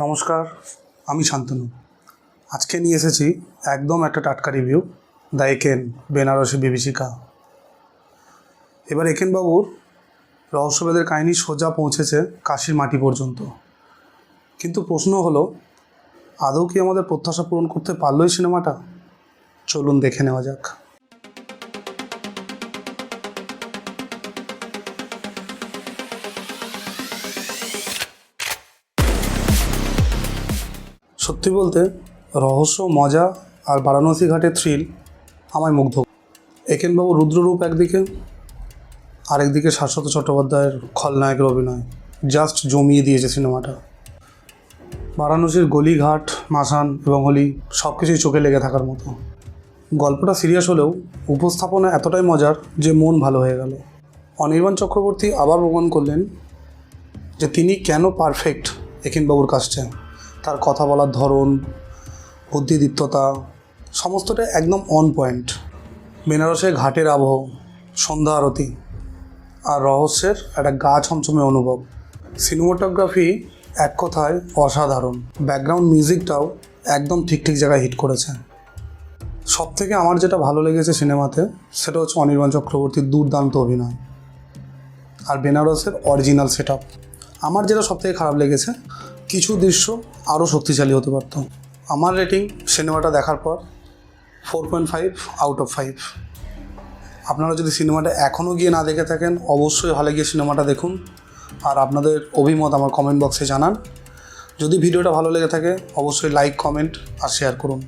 নমস্কার, আমি শান্তনু। আজকে নিয়ে এসেছি একদম একটা টাটকা রিভিউ দ্য একেন বেনারসি বিভীষিকা। এবার একেনবাবুর রহস্যবেদের কাহিনী সোজা পৌঁছেছে কাশির মাটি পর্যন্ত। কিন্তু প্রশ্ন হলো, আদৌ কি আমাদের প্রত্যাশা পূরণ করতে পারল এই সিনেমাটা? চলুন দেখে নেওয়া যাক। সত্যি বলতে রহস্য, মজা আর বারাণসী ঘাটের থ্রিল আমায় মুগ্ধ একেনবাবু রুদ্ররূপ একদিকে, আরেকদিকে শাশ্বত চট্টোপাধ্যায়ের খলনায়কের অভিনয় জাস্ট জমিয়ে দিয়েছে সিনেমাটা। বারাণসীর গলিঘাট, মাসান এবং হোলি সব কিছুই চোখে লেগে থাকার মতো। গল্পটা সিরিয়াস হলেও উপস্থাপনা এতটাই মজার যে মন ভালো হয়ে গেল। অনির্বাণ চক্রবর্তী আবার প্রমাণ করলেন যে তিনি কেন পারফেক্ট একিনবাবুর কাছে। তার কথা বলার ধরন, বুদ্ধিদীপ্ততা, সমস্তটা একদম অন পয়েন্ট বেনারসের ঘাটের আবহ, সন্ধ্যা আরতি আর রহস্যের একটা গা ছমছমে অনুভব। সিনেমাটোগ্রাফি এক কথায় অসাধারণ। ব্যাকগ্রাউন্ড মিউজিকটাও একদম ঠিক ঠিক জায়গায় হিট করেছে। সব থেকে আমার যেটা ভালো লেগেছে সিনেমাতে, সেটা হচ্ছে অনির্বাণ চক্রবর্তীর দুর্দান্ত অভিনয় আর বেনারসের অরিজিনাল সেট আমার যেটা সবথেকে খারাপ লেগেছে, কিছু দৃশ্য আরও শক্তিশালী হতে পারত। আমার রেটিং সিনেমাটা দেখার পর four point five out of five আপনারা যদি সিনেমাটা এখনও গিয়ে না দেখে থাকেন, অবশ্যই হলে গিয়ে সিনেমাটা দেখুন। আর আপনাদের অভিমত আমার কমেন্ট বক্সে জানান। যদি ভিডিওটা ভালো লেগে থাকে, অবশ্যই লাইক কমেন্ট আর শেয়ার করুন।